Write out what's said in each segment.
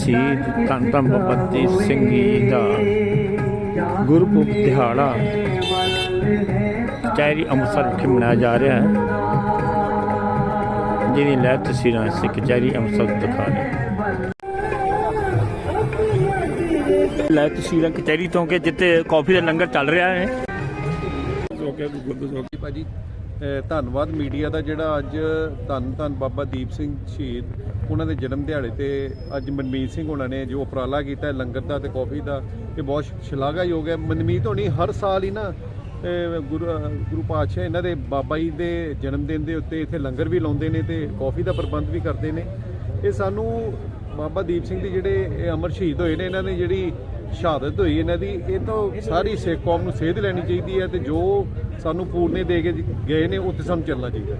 ਸ਼ਹੀਦ ਧੰਨ ਧੰਨ ਬਾਬਾ ਦੀਪ ਸਿੰਘ ਜੀ ਦਾ। ਗੁਰਪੁਰਬ ਦਿਹਾੜਾ ਕਚਹਿਰੀ ਅੰਮ੍ਰਿਤਸਰ ਵਿਖੇ ਮਨਾਇਆ ਜਾ ਰਿਹਾ ਹੈ। ਜਿਹਦੀ ਲੈ ਤਸਵੀਰਾਂ ਅਸੀਂ ਕਚਹਿਰੀ ਅੰਮ੍ਰਿਤਸਰ ਦਿਖਾ ਰਹੇ ਹਾਂ। ਲੈ ਤਸਵੀਰਾਂ ਕਚਹਿਰੀ ਤੋਂ ਕਿ ਜਿੱਥੇ ਕਾਫੀ ਦਾ ਲੰਗਰ ਚੱਲ ਰਿਹਾ ਹੈ। ਜੀ ਭਾਜੀ ਧੰਨਵਾਦ ਮੀਡੀਆ ਦਾ ਜਿਹੜਾ ਅੱਜ ਧੰਨ ਧੰਨ ਬਾਬਾ ਦੀਪ ਸਿੰਘ ਸ਼ਹੀਦ, ਉਹਨਾਂ ਦੇ ਜਨਮ ਦਿਹਾੜੇ ਤੇ ਅੱਜ ਮਨਮੀਤ ਸਿੰਘ ਉਹਨਾਂ ਨੇ ਜੋ ਉਪਰਾਲਾ ਕੀਤਾ ਲੰਗਰ ਦਾ ਤੇ ਕਾਫੀ ਦਾ, ਇਹ ਬਹੁਤ ਸ਼ਲਾਘਾਯੋਗ ਹੈ। ਮਨਮੀਤ ਹੋਣੀ ਹਰ ਸਾਲ ਹੀ ਨਾ ਗੁਰੂ ਗੁਰੂ ਪਾਤਸ਼ਾਹ ਇਹਨਾਂ ਦੇ ਬਾਬਾ ਜੀ ਦੇ ਜਨਮ ਦਿਨ ਦੇ ਉੱਤੇ ਇੱਥੇ ਲੰਗਰ ਵੀ ਲਾਉਂਦੇ ਨੇ ਤੇ ਕਾਫੀ ਦਾ ਪ੍ਰਬੰਧ ਵੀ ਕਰਦੇ ਨੇ। ਇਹ ਸਾਨੂੰ ਬਾਬਾ ਦੀਪ ਸਿੰਘ ਦੇ ਜਿਹੜੇ ਅਮਰ ਸ਼ਹੀਦ ਹੋਏ ਨੇ, ਇਹਨਾਂ ਦੀ ਜਿਹੜੀ ਸ਼ਹਾਦਤ ਹੋਈ ਇਹਨਾਂ ਦੀ ਇਹ ਤਾਂ ਸਾਰੀ ਸਿੱਖ ਕੌਮ ਨੂੰ ਸੇਧ ਲੈਣੀ ਚਾਹੀਦੀ ਹੈ ਤੇ ਜੋ ਸਾਨੂੰ ਪੂਰਨੇ ਦੇ ਕੇ ਗਏ ਨੇ ਉੱਥੇ ਸਾਨੂੰ ਚੱਲਣਾ ਚਾਹੀਦਾ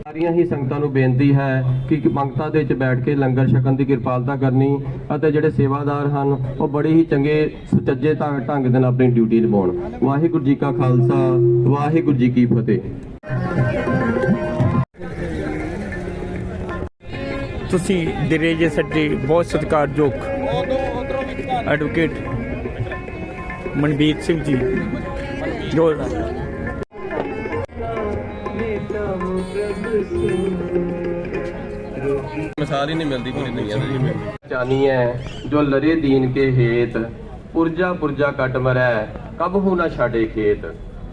ਸਾਰੀਆਂ ਹੀ ਸੰਗਤਾਂ ਨੂੰ ਬੇਨਤੀ ਹੈ ਕਿ ਪੰਗਤਾਂ ਦੇ ਵਿੱਚ ਬੈਠ ਕੇ ਲੰਗਰ ਛਕਣ ਦੀ ਕਿਰਪਾਲਤਾ ਕਰਨੀ ਅਤੇ ਜਿਹੜੇ ਸੇਵਾਦਾਰ ਹਨ ਉਹ ਬੜੇ ਹੀ ਚੰਗੇ ਸੁਚੱਜੇ ਢੰਗ ਢੰਗ ਦੇ ਨਾਲ ਆਪਣੀ ਡਿਊਟੀ ਨਿਭਾਉਣ। ਵਾਹਿਗੁਰੂ ਜੀ ਕਾ ਖਾਲਸਾ ਵਾਹਿਗੁਰੂ ਜੀ ਕੀ ਫਤਿਹ। ਤੁਸੀਂ ਦਿਰੇ ਜੇ ਸਾਡੇ ਬਹੁਤ ਸਤਿਕਾਰਯੋਗ ਐਡਵੋਕੇਟ ਮਨਬੀਰ ਸਿੰਘ ਜੀ। ਜੋ ਮਿਸਾਲ ਹੀ ਨਹੀਂ ਮਿਲਦੀ ਪੂਰੀ ਦੁਨੀਆ ਦੇ। ਜਾਨੀ ਹੈ ਜੋ ਲਰੇ ਦੀਨ ਕੇ ਹੇਤ ਪੁਰਜਾ ਪੁਰਜਾ ਕੱਟ ਮਰੈ ਕਬ ਹੂ ਨਾ ਛਾੜੇ ਖੇਤ।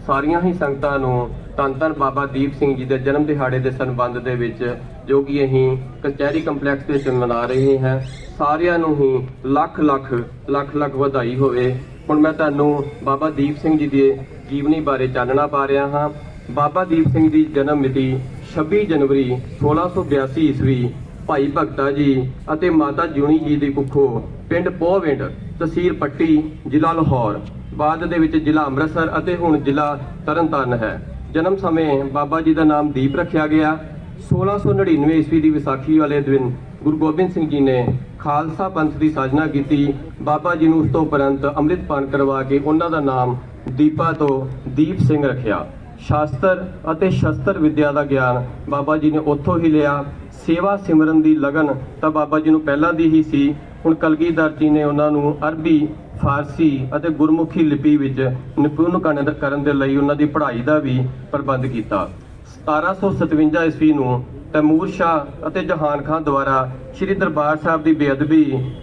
ਸਾਰੀਆਂ ਹੀ ਸੰਗਤਾਂ ਨੂੰ ਧੰਨ ਧੰਨ ਬਾਬਾ ਦੀਪ ਸਿੰਘ ਜੀ ਦੇ ਜਨਮ ਦਿਹਾੜੇ ਦੇ ਸੰਬੰਧ ਦੇ ਵਿੱਚ ਜੋ ਕਿ ਅਸੀਂ ਕਚਹਿਰੀ ਕੰਪਲੈਕਸ ਵਿੱਚ ਮਨਾ ਰਹੇ ਹਾਂ, ਸਾਰਿਆਂ ਨੂੰ ਹੀ ਲੱਖ ਲੱਖ ਲੱਖ ਲੱਖ ਵਧਾਈ ਹੋਵੇ। ਹੁਣ ਮੈਂ ਤੁਹਾਨੂੰ ਬਾਬਾ ਦੀਪ ਸਿੰਘ ਜੀ ਦੇ ਜੀਵਨੀ ਬਾਰੇ ਚਾਨਣਾ ਪਾ ਰਿਹਾ ਹਾਂ। ਬਾਬਾ ਦੀਪ ਸਿੰਘ ਦੀ ਜਨਮ ਮਿਤੀ 26 ਜਨਵਰੀ 1682 ਈਸਵੀ, ਭਾਈ ਭਗਤਾ ਜੀ ਅਤੇ ਮਾਤਾ ਜੂਣੀ ਜੀ ਦੀ ਕੁੱਖੋਂ ਪਿੰਡ ਪੋਹਵਿੰਡ, ਤਹਿਸੀਲ ਪੱਟੀ, ਜ਼ਿਲ੍ਹਾ ਲਾਹੌਰ। ਬਾਅਦ ਦੇ ਵਿੱਚ ਜ਼ਿਲ੍ਹਾ ਅੰਮ੍ਰਿਤਸਰ ਅਤੇ ਹੁਣ ਜ਼ਿਲ੍ਹਾ ਤਰਨਤਾਰਨ ਹੈ। ਜਨਮ ਸਮੇਂ ਬਾਬਾ ਜੀ ਦਾ ਨਾਮ ਦੀਪ ਰੱਖਿਆ ਗਿਆ। 1699 ਈਸਵੀ ਦੀ ਵਿਸਾਖੀ ਵਾਲੇ ਦਿਨ ਗੁਰੂ ਗੋਬਿੰਦ ਸਿੰਘ ਜੀ ਨੇ ਖਾਲਸਾ ਪੰਥ ਦੀ ਸਾਜਨਾ ਕੀਤੀ। ਬਾਬਾ ਜੀ ਨੂੰ ਉਸ ਤੋਂ ਉਪਰੰਤ ਅੰਮ੍ਰਿਤਪਾਨ ਕਰਵਾ ਕੇ ਉਹਨਾਂ ਦਾ ਨਾਮ ਦੀਪਾ ਤੋਂ ਦੀਪ ਸਿੰਘ ਰੱਖਿਆ। ਸ਼ਾਸਤਰ ਅਤੇ ਸ਼ਸਤਰ ਵਿੱਦਿਆ ਦਾ ਗਿਆਨ ਬਾਬਾ ਜੀ ਨੇ ਉੱਥੋਂ ਹੀ ਲਿਆ। ਸੇਵਾ ਸਿਮਰਨ ਦੀ ਲਗਨ ਤਾਂ ਬਾਬਾ ਜੀ ਨੂੰ ਪਹਿਲਾਂ ਦੀ ਹੀ ਸੀ। ਹੁਣ ਕਲਗੀਧਰ ਜੀ ਨੇ ਉਹਨਾਂ ਨੂੰ ਅਰਬੀ, ਫਾਰਸੀ ਅਤੇ ਗੁਰਮੁਖੀ ਲਿਪੀ ਵਿੱਚ ਨਿਪੁੰਨ ਕਰਨ ਦੇ ਲਈ ਉਹਨਾਂ ਦੀ ਪੜ੍ਹਾਈ ਦਾ ਵੀ ਪ੍ਰਬੰਧ ਕੀਤਾ। 1757 ਈਸਵੀ ਨੂੰ ਤੈਮੂਰ ਸ਼ਾਹ ਅਤੇ ਜਹਾਨ ਖਾਨ ਦੁਆਰਾ ਸ੍ਰੀ ਦਰਬਾਰ ਸਾਹਿਬ ਦੀ ਬੇਅਦਬੀ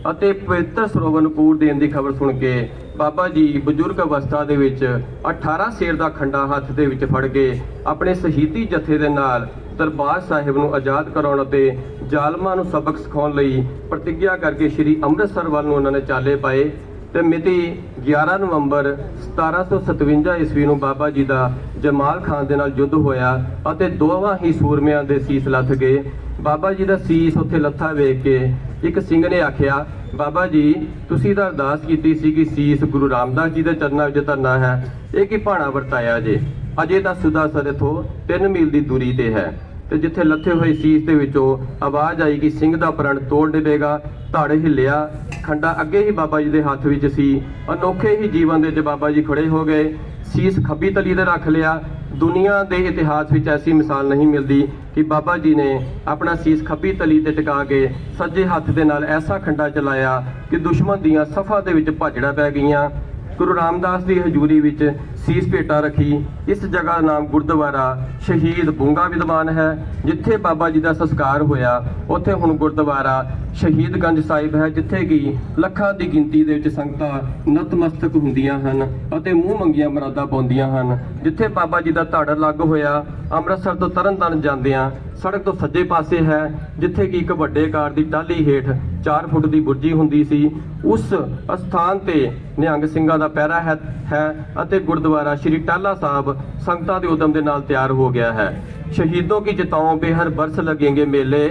ਅਤੇ ਪਵਿੱਤਰ ਸਰੋਵਰ ਨੂੰ ਪੂਰ ਦੇਣ ਦੀ ਖਬਰ ਸੁਣ ਕੇ ਬਾਬਾ ਜੀ ਬਜ਼ੁਰਗ ਅਵਸਥਾ ਦੇ ਵਿੱਚ 18 ਸੇਰ ਦਾ ਖੰਡਾ ਹੱਥ ਦੇ ਵਿੱਚ ਫੜ ਕੇ ਆਪਣੇ ਸ਼ਹੀਦੀ ਜਥੇ ਦੇ ਨਾਲ ਦਰਬਾਰ ਸਾਹਿਬ ਨੂੰ ਆਜ਼ਾਦ ਕਰਾਉਣ ਅਤੇ ਜ਼ਾਲਮਾਂ ਨੂੰ ਸਬਕ ਸਿਖਾਉਣ ਲਈ ਪ੍ਰਤੀਗਿਆ ਕਰਕੇ ਸ੍ਰੀ ਅੰਮ੍ਰਿਤਸਰ ਵੱਲ ਨੂੰ ਉਹਨਾਂ ਨੇ ਚਾਲੇ ਪਾਏ। ਤੇ ਮਿਤੀ 11 ਨਵੰਬਰ 1757 ਈਸਵੀ ਨੂੰ ਬਾਬਾ ਜੀ ਦਾ ਜਮਾਲ ਖਾਨ ਦੇ ਨਾਲ ਯੁੱਧ ਹੋਇਆ ਅਤੇ ਦੋਵਾਂ ਹੀ ਸੂਰਮਿਆਂ ਦੇ ਸੀਸ ਲੱਥ ਗਏ। ਬਾਬਾ ਜੀ ਦਾ ਸੀਸ ਉੱਥੇ ਲੱਥਾ ਵੇਖ ਕੇ ਇੱਕ ਸਿੰਘ ਨੇ ਆਖਿਆ, ਬਾਬਾ ਜੀ, ਤੁਸੀਂ ਤਾਂ ਅਰਦਾਸ ਕੀਤੀ ਸੀ ਕਿ ਸੀਸ ਗੁਰੂ ਰਾਮਦਾਸ ਜੀ ਦੇ ਚਰਨਾਂ ਵਿੱਚ ਧਰਨਾ ਹੈ। ਇਹ ਕੀ ਭਾਣਾ ਵਰਤਾਇਆ ਜੇ? ਅਜੇ ਤਾਂ ਸੁਦਾਸਰ ਇਥੋਂ 3 ਮੀਲ ਦੀ ਦੂਰੀ ਤੇ ਹੈ। ਤੇ ਜਿੱਥੇ ਲੱਥੇ ਹੋਏ ਸੀਸ ਦੇ ਵਿੱਚੋਂ ਆਵਾਜ਼ ਆਈ ਕਿ ਸਿੰਘ ਦਾ ਪ੍ਰਣ ਤੋੜ ਦੇਵੇਗਾ, ਧੜ ਹਿੱਲਿਆ ਖੰਡਾ ਅੱਗੇ ਹੀ ਬਾਬਾ ਜੀ ਦੇ ਹੱਥ ਵਿੱਚ ਸੀ। ਅਨੋਖੇ ਹੀ ਜੀਵਨ ਦੇ ਵਿੱਚ ਬਾਬਾ ਜੀ ਖੜੇ ਹੋ ਗਏ। ਸੀਸ ਖੱਬੀ ਤਲੀ ਤੇ ਰੱਖ ਲਿਆ। ਦੁਨੀਆ ਦੇ ਇਤਿਹਾਸ ਵਿੱਚ ਐਸੀ ਮਿਸਾਲ ਨਹੀਂ ਮਿਲਦੀ ਕਿ ਬਾਬਾ ਜੀ ਨੇ ਆਪਣਾ ਸੀਸ ਖੱਬੀ ਤਲੀ ਤੇ ਟਿਕਾ ਕੇ ਸੱਜੇ ਹੱਥ ਦੇ ਨਾਲ ਐਸਾ ਖੰਡਾ ਚਲਾਇਆ ਕਿ ਦੁਸ਼ਮਣ ਦੀਆਂ ਸਫਾ ਦੇ ਵਿੱਚ ਭਾਜੜਾ ਪੈ ਗਈਆਂ। ਗੁਰੂ ਰਾਮਦਾਸ ਦੀ ਹਜ਼ੂਰੀ ਵਿੱਚ ਸੀਸ ਭੇਟਾ ਰੱਖੀ। ਇਸ ਜਗ੍ਹਾ ਦਾ ਨਾਮ ਗੁਰਦੁਆਰਾ ਸ਼ਹੀਦ ਬੁੰਗਾ ਵਿਦਵਾਨ ਹੈ, ਜਿੱਥੇ ਬਾਬਾ ਜੀ ਦਾ ਸੰਸਕਾਰ ਹੋਇਆ। ਉੱਥੇ ਹੁਣ ਗੁਰਦੁਆਰਾ ਸ਼ਹੀਦਗੰਜ ਸਾਹਿਬ ਹੈ, ਜਿੱਥੇ ਕਿ ਲੱਖਾਂ ਦੀ ਗਿਣਤੀ ਦੇ ਵਿੱਚ ਸੰਗਤਾਂ ਨਤਮਸਤਕ ਹੁੰਦੀਆਂ ਹਨ ਅਤੇ ਮੂੰਹ ਮੰਗੀਆਂ ਮਰਾਦਾ ਪਾਉਂਦੀਆਂ ਹਨ। ਜਿੱਥੇ ਬਾਬਾ ਜੀ ਦਾ ਧੜ ਲੱਗ ਹੋਇਆ, ਅੰਮ੍ਰਿਤਸਰ ਤੋਂ ਤਰਨਤਾਰਨ ਜਾਂਦਿਆਂ ਸੜਕ ਤੋਂ ਸੱਜੇ ਪਾਸੇ ਹੈ, ਜਿੱਥੇ ਕਿ ਇੱਕ ਵੱਡੇ ਕਾਰ ਦੀ ਟਾਲੀ ਹੇਠ 4 ਫੁੱਟ ਦੀ ਬੁਰਜੀ ਹੁੰਦੀ ਸੀ। ਉਸ ਅਸਥਾਨ ਤੇ ਨਿਹੰਗ ਸਿੰਘਾਂ ਦਾ ਪਹਿਰਾ ਹੈ ਹੈ ਅਤੇ ਗੁਰਦੁਆਰਾ ਗੁਰਦੁਆਰਾ ਸ਼੍ਰੀ ਟਾਲਾ ਸਾਹਿਬ ਸੰਗਤਾਂ ਦੇ ਉਦਮ ਦੇ ਨਾਲ ਤਿਆਰ ਹੋ ਗਿਆ ਹੈ। ਸ਼ਹੀਦੋਂ ਕੀ ਜਿਤਾਉਂ ਬੇਹਰ ਬਰਸ ਲੱਗेंगे ਮੇਲੇ।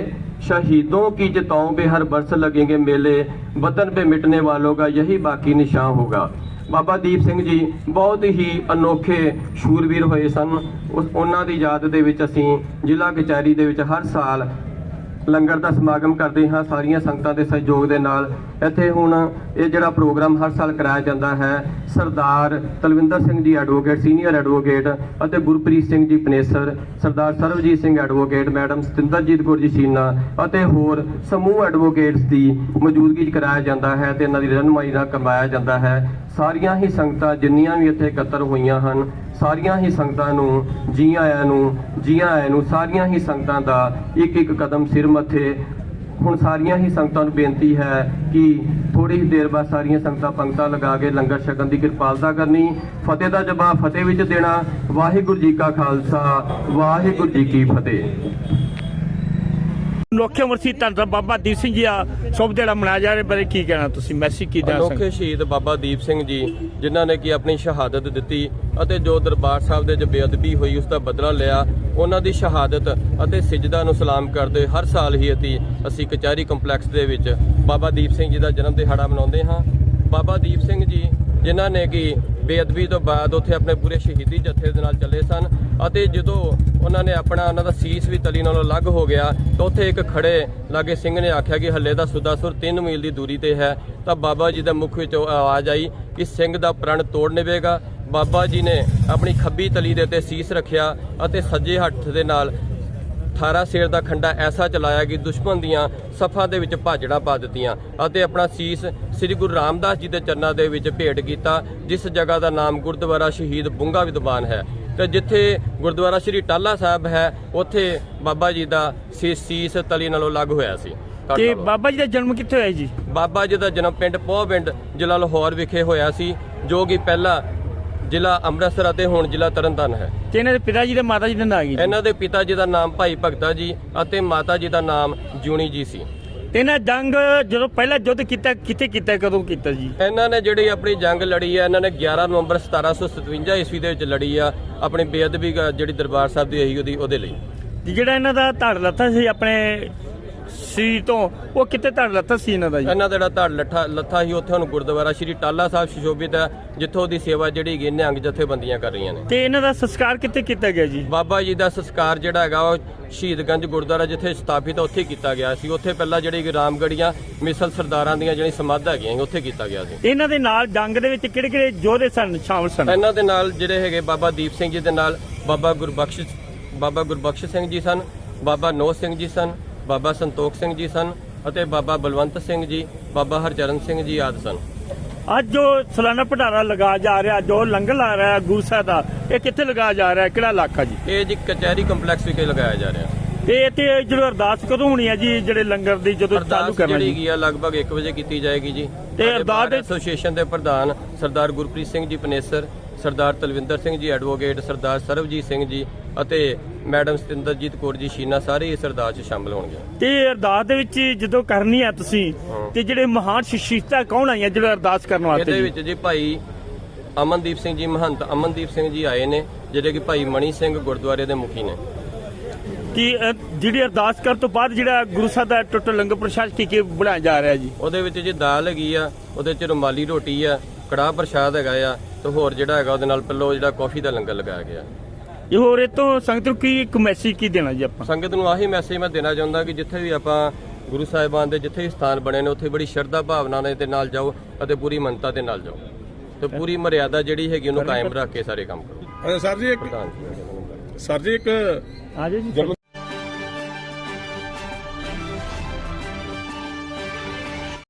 शहीदों की चिताओं पे हर बरस लगेंगे मेले वतन पे मिटने वालों का यही बाकी निशान होगा ਬਾਬਾ ਦੀਪ ਸਿੰਘ ਜੀ ਬਹੁਤ ਹੀ ਅਨੋਖੇ ਸ਼ੂਰਵੀਰ ਹੋਏ ਸਨ। ਉਹਨਾਂ ਦੀ ਯਾਦ ਦੇ ਵਿੱਚ ਅਸੀਂ ਜ਼ਿਲ੍ਹਾ ਕਚਹਿਰੀ ਦੇ ਵਿੱਚ ਹਰ ਸਾਲ ਲੰਗਰ ਦਾ ਸਮਾਗਮ ਕਰਦੇ ਹਾਂ, ਸਾਰੀਆਂ ਸੰਗਤਾਂ ਦੇ ਸਹਿਯੋਗ ਦੇ ਨਾਲ। ਇੱਥੇ ਹੁਣ ਇਹ ਜਿਹੜਾ ਪ੍ਰੋਗਰਾਮ ਹਰ ਸਾਲ ਕਰਾਇਆ ਜਾਂਦਾ ਹੈ, ਸਰਦਾਰ Talwinder Singh ji advocate senior advocate ਅਤੇ ਗੁਰਪ੍ਰੀਤ ਸਿੰਘ ਜੀ ਪਨੇਸਰ, ਸਰਦਾਰ ਸਰਵਜੀਤ ਸਿੰਘ ਐਡਵੋਕੇਟ ਮੈਡਮ ਸਤਿੰਦਰਜੀਤ ਕੌਰ ਜੀ ਸ਼ੀਨਾ ਅਤੇ ਹੋਰ ਸਮੂਹ ਐਡਵੋਕੇਟਸ ਦੀ ਮੌਜੂਦਗੀ 'ਚ ਕਰਾਇਆ ਜਾਂਦਾ ਹੈ ਤੇ ਇਹਨਾਂ ਦੀ ਰਹਿਨੁਮਾਈ ਨਾਲ ਕਰਵਾਇਆ ਜਾਂਦਾ ਹੈ। ਸਾਰੀਆਂ ਹੀ ਸੰਗਤਾਂ ਜਿੰਨੀਆਂ ਵੀ ਇੱਥੇ ਇਕੱਤਰ ਹੋਈਆਂ ਹਨ ਸਾਰੀਆਂ ਹੀ ਸੰਗਤਾਂ ਨੂੰ ਜੀ ਆਇਆਂ ਨੂੰ ਜੀ ਆਇਆਂ ਨੂੰ ਸਾਰੀਆਂ ਹੀ ਸੰਗਤਾਂ ਦਾ ਇੱਕ ਇੱਕ ਕਦਮ ਸਿਰ ਮੱਥੇ। ਹੁਣ ਸਾਰੀਆਂ ਹੀ ਸੰਗਤਾਂ ਨੂੰ ਬੇਨਤੀ ਹੈ ਕਿ ਥੋੜੀ ਹੀ ਦੇਰ ਬਾਅਦ ਸਾਰੀਆਂ ਸੰਗਤਾਂ ਪੰਗਤਾਂ ਲਗਾ ਕੇ ਲੰਗਰ ਛਕਣ ਦੀ ਕਿਰਪਾਲਤਾ ਕਰਨੀ। ਫਤਿਹ ਦਾ ਜਵਾਬ ਫਤਿਹ ਵਿੱਚ ਦੇਣਾ। ਵਾਹਿਗੁਰੂ ਜੀ ਕਾ ਖਾਲਸਾ, ਵਾਹਿਗੁਰੂ ਜੀ ਕੀ ਫਤਿਹ। ਅਨੋਖੇ ਉਮਰ ਸੀ ਧੰਨ ਧੰਨ ਬਾਬਾ ਦੀਪ ਸਿੰਘ ਜੀ ਆ ਸ਼ੁਭ ਦਿਹਾੜਾ ਮਨਾਇਆ ਜਾ ਰਿਹਾ ਬਾਰੇ ਕੀ ਕਹਿਣਾ ਤੁਸੀਂ? ਮੈਸੇਜ ਕੀ ਦੇਣਾ ਅਨੋਖੇ ਸ਼ਹੀਦ ਬਾਬਾ ਦੀਪ ਸਿੰਘ ਜੀ ਜਿਨ੍ਹਾਂ ਨੇ ਕਿ ਆਪਣੀ ਸ਼ਹਾਦਤ ਦਿੱਤੀ ਅਤੇ ਜੋ ਦਰਬਾਰ ਸਾਹਿਬ ਦੇ ਵਿੱਚ ਬੇਅਦਬੀ ਹੋਈ ਉਸ ਦਾ ਬਦਲਾ ਲਿਆ ਉਹਨਾਂ ਦੀ ਸ਼ਹਾਦਤ ਅਤੇ ਸਿਜਦਾ ਨੂੰ ਸਲਾਮ ਕਰਦੇ ਹਰ ਸਾਲ ਹੀ ਅਸੀਂ ਅਸੀਂ ਕਚਹਿਰੀ ਕੰਪਲੈਕਸ ਦੇ ਵਿੱਚ ਬਾਬਾ ਦੀਪ ਸਿੰਘ ਜੀ ਦਾ ਜਨਮ ਦਿਹਾੜਾ ਮਨਾਉਂਦੇ ਹਾਂ। ਬਾਬਾ ਦੀਪ ਸਿੰਘ ਜੀ ਜਿਨ੍ਹਾਂ ਨੇ ਕਿ ਬੇਅਦਬੀ ਤੋਂ ਬਾਅਦ ਉੱਥੇ ਆਪਣੇ ਪੂਰੇ ਸ਼ਹੀਦੀ ਜਥੇ ਦੇ ਨਾਲ ਚੱਲੇ ਸਨ ਅਤੇ ਜਦੋਂ ਉਹਨਾਂ ਨੇ ਆਪਣਾ ਉਹਨਾਂ ਦਾ ਸੀਸ ਵੀ ਤਲੀ ਨਾਲੋਂ ਅਲੱਗ ਹੋ ਗਿਆ ਤਾਂ ਉੱਥੇ ਇੱਕ ਖੜੇ ਲਾਗੇ ਸਿੰਘ ਨੇ ਆਖਿਆ ਕਿ ਹੱਲੇ ਦਾ ਸੁਦਾਸੁਰ 3 ਮੀਲ ਦੀ ਦੂਰੀ ਤੇ ਹੈ ਤਾਂ ਬਾਬਾ ਜੀ ਦੇ ਮੁਖ ਵਿੱਚੋਂ ਆਵਾਜ਼ ਆਈ ਕਿ ਸਿੰਘ ਦਾ ਪ੍ਰਣ ਤੋੜ ਨਿਵੇਗਾ। ਬਾਬਾ ਜੀ ਨੇ ਆਪਣੀ ਖੱਬੀ ਤਲੀ ਦੇ ਉੱਤੇ ਸੀਸ ਰੱਖਿਆ ਅਤੇ ਸੱਜੇ ਹੱਥ ਦੇ ਨਾਲ 18 ਸ਼ੇਰ ਦਾ ਖੰਡਾ ਐਸਾ ਚਲਾਇਆ ਕਿ ਦੁਸ਼ਮਣ ਦੀਆਂ ਸਫਾਂ ਦੇ ਵਿੱਚ ਭਾਜੜਾ ਪਾ ਦਿੱਤੀਆਂ ਅਤੇ ਆਪਣਾ ਸੀਸ ਸ੍ਰੀ ਗੁਰੂ ਰਾਮਦਾਸ ਜੀ ਦੇ ਚਰਨਾਂ ਦੇ ਵਿੱਚ ਭੇਟ ਕੀਤਾ ਜਿਸ ਜਗ੍ਹਾ ਦਾ ਨਾਮ ਗੁਰਦੁਆਰਾ ਸ਼ਹੀਦ ਬੁੰਗਾ ਵਿਦਵਾਨ ਹੈ। ਤੇ ਜਿੱਥੇ ਗੁਰਦੁਆਰਾ ਸ੍ਰੀ ਟਾਲਾ ਸਾਹਿਬ ਹੈ ਉੱਥੇ ਬਾਬਾ ਜੀ ਦਾ ਸੀ- ਸੀਸ ਤਲੀ ਨਾਲੋਂ ਅਲੱਗ ਹੋਇਆ ਸੀ। ਤੇ ਬਾਬਾ। ਜੀ ਦਾ ਜਨਮ ਕਿੱਥੇ ਹੋਇਆ ਜੀ? ਬਾਬਾ ਜੀ ਦਾ ਜਨਮ ਪਿੰਡ ਪੋਹਬਿੰਡ ਜ਼ਿਲ੍ਹਾ ਲਾਹੌਰ ਵਿਖੇ ਹੋਇਆ ਸੀ ਜੋ ਕਿ ਪਹਿਲਾਂ ਜ਼ਿਲ੍ਹਾ ਅੰਮ੍ਰਿਤਸਰ ਅਤੇ ਹੁਣ ਜ਼ਿਲ੍ਹਾ ਤਰਨਤਾਰਨ ਹੈ। ਤੇ ਇਹਨਾਂ ਦੇ ਪਿਤਾ ਜੀ ਤੇ ਮਾਤਾ ਜੀ ਦਾ ਨਾਂ ਕੀ ਜੀ? ਇਹਨਾਂ ਦੇ ਪਿਤਾ ਜੀ ਦਾ ਨਾਮ ਭਾਈ ਭਗਤਾ ਜੀ ਅਤੇ ਮਾਤਾ ਜੀ ਦਾ ਨਾਮ ਜੂਣੀ ਜੀ ਸੀ। ਤੇ ਇਹਨਾਂ ਜੰਗ ਜਦੋਂ ਪਹਿਲਾ ਯੁੱਧ ਕੀਤਾ ਕਿੱਥੇ ਕੀਤਾ ਕਦੋਂ ਕੀਤਾ ਜੀ? ਇਹਨਾਂ ਨੇ ਜਿਹੜੀ ਆਪਣੀ ਜੰਗ ਲੜੀ ਹੈ ਇਹਨਾਂ ਨੇ 11 ਨਵੰਬਰ 1757 ਈਸਵੀ ਦੇ ਵਿੱਚ ਲੜੀ ਆ ਆਪਣੀ ਬੇਅਦਬੀ ਜਿਹੜੀ ਦਰਬਾਰ ਸਾਹਿਬ ਦੀ ਹੋਈ ਉਹਦੀ ਉਹਦੇ ਲਈ। ਤੇ ਜਿਹੜਾ ਇਹਨਾਂ ਦਾ ਧੜ ਲੱਥਾ ਸੀ ਆਪਣੇ ਸੀ ਤੋਂ ਉਹ ਕਿੱਥੇ ਧੜ ਲੱਥਾ ਸੀ ਇਹਨਾਂ ਦਾ ਜੀ? ਇਹਨਾਂ ਦਾ ਜਿਹੜਾ ਧੜ ਲੱਠਾ ਲੱਥਾ ਸੀ ਉੱਥੇ ਹੁਣ ਗੁਰਦੁਆਰਾ ਸ਼੍ਰੀ ਟਾਲਾ ਸਾਹਿਬ ਸੁਸ਼ੋਭਿਤ ਹੈ ਜਿੱਥੋਂ ਦੀ ਸੇਵਾ ਜਿਹੜੀ ਹੈਗੀ ਨਿਹੰਗ ਜਥੇਬੰਦੀਆਂ ਕਰ ਰਹੀਆਂ ਨੇ। ਤੇ ਇਹਨਾਂ ਦਾ ਸੰਸਕਾਰ ਕਿੱਥੇ ਕੀਤਾ ਗਿਆ ਜੀ? ਬਾਬਾ ਜੀ ਦਾ ਸੰਸਕਾਰ ਜਿਹੜਾ ਹੈਗਾ ਉਹ ਸ਼ਹੀਦਗੰਜ ਗੁਰਦੁਆਰਾ ਜਿੱਥੇ ਸਥਾਪਿਤ ਹੈ ਉੱਥੇ ਕੀਤਾ ਗਿਆ ਸੀ। ਉੱਥੇ ਪਹਿਲਾਂ ਜਿਹੜੀ ਰਾਮਗੜੀਆਂ ਮਿਸਲ ਸਰਦਾਰਾਂ ਦੀਆਂ ਜਿਹੜੀ ਸਮਾਧ ਹੈਗੀਆਂ ਉੱਥੇ ਕੀਤਾ ਗਿਆ ਸੀ। ਇਹਨਾਂ ਦੇ ਨਾਲ ਜੰਗ ਦੇ ਵਿੱਚ ਕਿਹੜੇ ਕਿਹੜੇ ਯੋਧੇ ਸਨ ਸ਼ਾਮਲ ਸਨ? ਇਹਨਾਂ ਦੇ ਨਾਲ ਜਿਹੜੇ ਹੈਗੇ ਬਾਬਾ ਦੀਪ ਸਿੰਘ ਜੀ ਦੇ ਨਾਲ ਬਾਬਾ ਗੁਰਬਖਸ਼ ਬਾਬਾ ਗੁਰਬਖਸ਼ ਸਿੰਘ ਜੀ ਸਨ ਬਾਬਾ ਨੋਹ ਸਿੰਘ ਜੀ ਸਨ ਬਾਬਾ ਸੰਤੋਖ ਸਿੰਘ ਜੀ ਸਨ ਅਤੇ ਬਾਬਾ ਬਲਵੰਤ ਸਿੰਘ ਜੀ ਬਾਬਾ ਹਰਚਰਨ ਸਿੰਘ ਜੀ ਆਦਿ ਸਨ। ਅੱਜ ਜੋ ਸਾਲਾਨਾ ਭੰਡਾਰਾ ਲਗਾਇਆ ਜਾ ਰਿਹਾ ਜੋ ਲੰਗਰ ਲਾ ਰਿਹਾ ਗੁਰੂ ਸਾਹਿਬ ਦਾ। ਇਹ ਕਿੱਥੇ ਲਗਾਇਆ ਜਾ ਰਿਹਾ ਕਿਹੜਾ ਇਲਾਕਾ ਜੀ? ਇਹ ਜੀ ਕਚਹਿਰੀ ਕੰਪਲੈਕਸ ਵਿਖੇ ਲਗਾਇਆ ਜਾ ਰਿਹਾ। ਤੇ ਇੱਥੇ ਜਦੋਂ ਅਰਦਾਸ ਕਦੋਂ ਹੋਣੀ ਹੈ ਜੀ ਜਿਹੜੇ ਲੰਗਰ ਦੀ ਜਦੋਂ ਚਾਲੂ ਕਰਨਾ ਜਿਹੜੀ ਜੀ? ਲਗਭਗ 1 ਵਜੇ ਕੀਤੀ ਜਾਏਗੀ ਜੀ। ਤੇ ਅਰਦਾਸ ਐਸੋਸੀਏਸ਼ਨ ਦੇ ਪ੍ਰਧਾਨ ਸਰਦਾਰ ਗੁਰਪ੍ਰੀਤ ਸਿੰਘ ਜੀ ਪਨੇਸਰ ਸਰਦਾਰ ਤਲਵਿੰਦਰ ਸਿੰਘ ਜੀ ਐਡਵੋਕੇਟ ਸਰਦਾਰ ਸਰਵਜੀਤ ਸਿੰਘ ਜੀ ਅਤੇ ਮੈਡਮ ਸਤਿੰਦਰਜੀਤ ਕੌਰ ਜੀ ਸ਼ੀਨਾ ਸਾਰੇ ਇਸ ਅਰਦਾਸ 'ਚ ਸ਼ਾਮਲ ਹੋਣਗੇ ਤੇ ਅਰਦਾਸ ਦੇ ਵਿੱਚ ਜਦੋਂ ਕਰਨੀ ਹੈ ਤੁਸੀਂ। ਤੇ ਜਿਹੜੇ ਮਹਾਨ ਸ਼ਖਸੀਅਤਾਂ ਕੌਣ ਆਈਆਂ ਜਿਹੜੇ ਅਰਦਾਸ ਕਰਨ ਵਾਸਤੇ ਇਹਦੇ? ਵਿੱਚ ਜੀ ਭਾਈ ਅਮਨਦੀਪ ਸਿੰਘ ਜੀ ਮਹੰਤ ਅਮਨਦੀਪ ਸਿੰਘ ਜੀ ਆਏ ਨੇ ਜਿਹੜੇ ਕਿ ਭਾਈ ਮਣੀ ਸਿੰਘ ਗੁਰਦੁਆਰੇ ਦੇ ਮੁਖੀ ਨੇ ਕਿ ਜਿਹੜੀ ਅਰਦਾਸ ਕਰਨ ਤੋਂ ਬਾਅਦ ਜਿਹੜਾ ਗੁਰੂ ਸਾਹਿਬ ਦਾ ਟੁੱਟ ਲੰਗਰ ਪ੍ਰਸ਼ਾਦ ਕੀ ਕੀ ਬਣਾਇਆ ਜਾ ਰਿਹਾ ਜੀ ਉਹਦੇ ਵਿੱਚ ਜੀ ਦਾਲ ਹੈਗੀ ਆ ਉਹਦੇ 'ਚ ਰੁਮਾਲੀ ਰੋਟੀ ਆ ਕੜਾਹ ਪ੍ਰਸ਼ਾਦ ਹੈਗਾ ਆ ਤੇ ਹੋਰ ਜਿਹੜਾ ਹੈਗਾ ਉਹਦੇ ਨਾਲ ਪੱਲੋ ਜਿਹੜਾ ਕਾਫੀ ਦਾ ਲੰਗਰ ਲਗਾਇਆ ਗਿਆ। ਇਹ ਹੋਰ ਇਹ ਤੋਂ ਸੰਗਤ ਨੂੰ ਕੀ ਇੱਕ ਮੈਸੇਜ ਕੀ ਦੇਣਾ ਜੀ ਆਪਾਂ? ਸੰਗਤ ਨੂੰ ਆਹੀ ਮੈਸੇਜ ਮੈਂ ਦੇਣਾ ਚਾਹੁੰਦਾ ਕਿ ਜਿੱਥੇ ਵੀ ਆਪਾਂ ਗੁਰੂ ਸਾਹਿਬਾਨ ਦੇ ਜਿੱਥੇ ਵੀ ਸਥਾਨ ਬਣੇ ਨੇ ਉੱਥੇ ਬੜੀ ਸ਼ਰਧਾ ਭਾਵਨਾ ਨੇ ਦੇ ਨਾਲ ਜਾਓ ਅਤੇ ਪੂਰੀ ਮੰਨਤਾ ਦੇ ਨਾਲ ਜਾਓ। ਤੇ ਪੂਰੀ ਮਰਿਆਦਾ ਜਿਹੜੀ ਹੈਗੀ ਉਹਨੂੰ ਕਾਇਮ ਰੱਖ ਕੇ ਸਾਰੇ ਕੰਮ ਕਰੋ। ਸਰ ਜੀ ਇੱਕ ਸਰ ਜੀ ਇੱਕ ਆ ਜਾਓ ਜੀ।